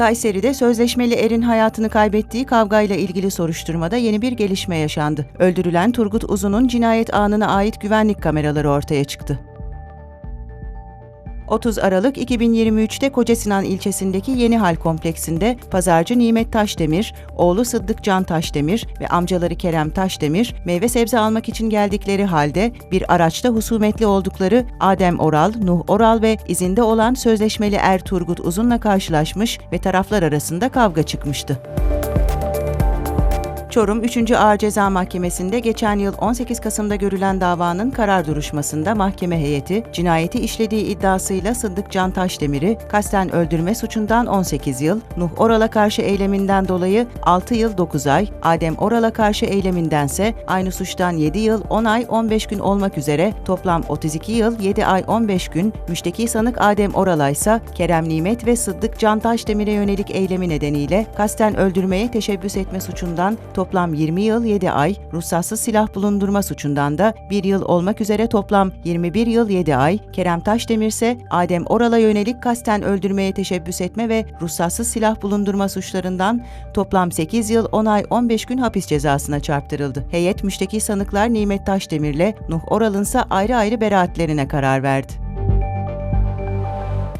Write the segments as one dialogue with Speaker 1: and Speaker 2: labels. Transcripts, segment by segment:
Speaker 1: Kayseri'de sözleşmeli erin hayatını kaybettiği kavgayla ilgili soruşturmada yeni bir gelişme yaşandı. Öldürülen Turgut Uzun'un cinayet anına ait güvenlik kameraları ortaya çıktı. 30 Aralık 2023'te Kocasinan ilçesindeki Yeni Hal kompleksinde pazarcı Nimet Taşdemir, oğlu Sıddık Can Taşdemir ve amcaları Kerem Taşdemir meyve sebze almak için geldikleri halde bir araçta husumetli oldukları Adem Oral, Nuh Oral ve izinde olan sözleşmeli Er Turgut Uzun'la karşılaşmış ve taraflar arasında kavga çıkmıştı. Çorum 3. Ağır Ceza Mahkemesi'nde geçen yıl 18 Kasım'da görülen davanın karar duruşmasında mahkeme heyeti, cinayeti işlediği iddiasıyla Sıddık Can Taşdemir'i kasten öldürme suçundan 18 yıl, Nuh Oral'a karşı eyleminden dolayı 6 yıl 9 ay, Adem Oral'a karşı eylemindense aynı suçtan 7 yıl 10 ay 15 gün olmak üzere toplam 32 yıl 7 ay 15 gün, müşteki sanık Adem Oral'a ise Kerem Nimet ve Sıddık Can Taşdemir'e yönelik eylemi nedeniyle kasten öldürmeye teşebbüs etme suçundan toplam 20 yıl 7 ay, ruhsatsız silah bulundurma suçundan da 1 yıl olmak üzere toplam 21 yıl 7 ay, Kerem Taşdemir ise Adem Oral'a yönelik kasten öldürmeye teşebbüs etme ve ruhsatsız silah bulundurma suçlarından toplam 8 yıl 10 ay 15 gün hapis cezasına çarptırıldı. Heyet müşteki sanıklar Nimet Taşdemir'le Nuh Oral'ın ise ayrı ayrı beraatlerine karar verdi.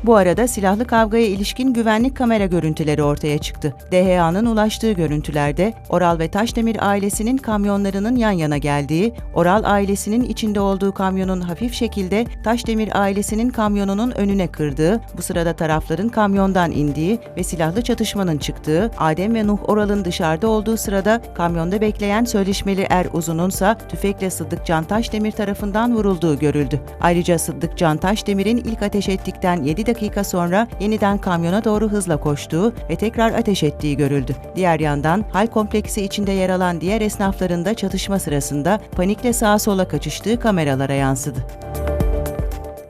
Speaker 1: Bu arada silahlı kavgaya ilişkin güvenlik kamera görüntüleri ortaya çıktı. DHA'nın ulaştığı görüntülerde Oral ve Taşdemir ailesinin kamyonlarının yan yana geldiği, Oral ailesinin içinde olduğu kamyonun hafif şekilde Taşdemir ailesinin kamyonunun önüne kırdığı, bu sırada tarafların kamyondan indiği ve silahlı çatışmanın çıktığı, Adem ve Nuh Oral'ın dışarıda olduğu sırada kamyonda bekleyen sözleşmeli Er Uzun'unsa tüfekle Sıddık Can Taşdemir tarafından vurulduğu görüldü. Ayrıca Sıddık Can Taşdemir'in ilk ateş ettikten 7 dakika sonra yeniden kamyona doğru hızla koştuğu ve tekrar ateş ettiği görüldü. Diğer yandan hal kompleksi içinde yer alan diğer esnafların da çatışma sırasında panikle sağa sola kaçıştığı kameralara yansıdı.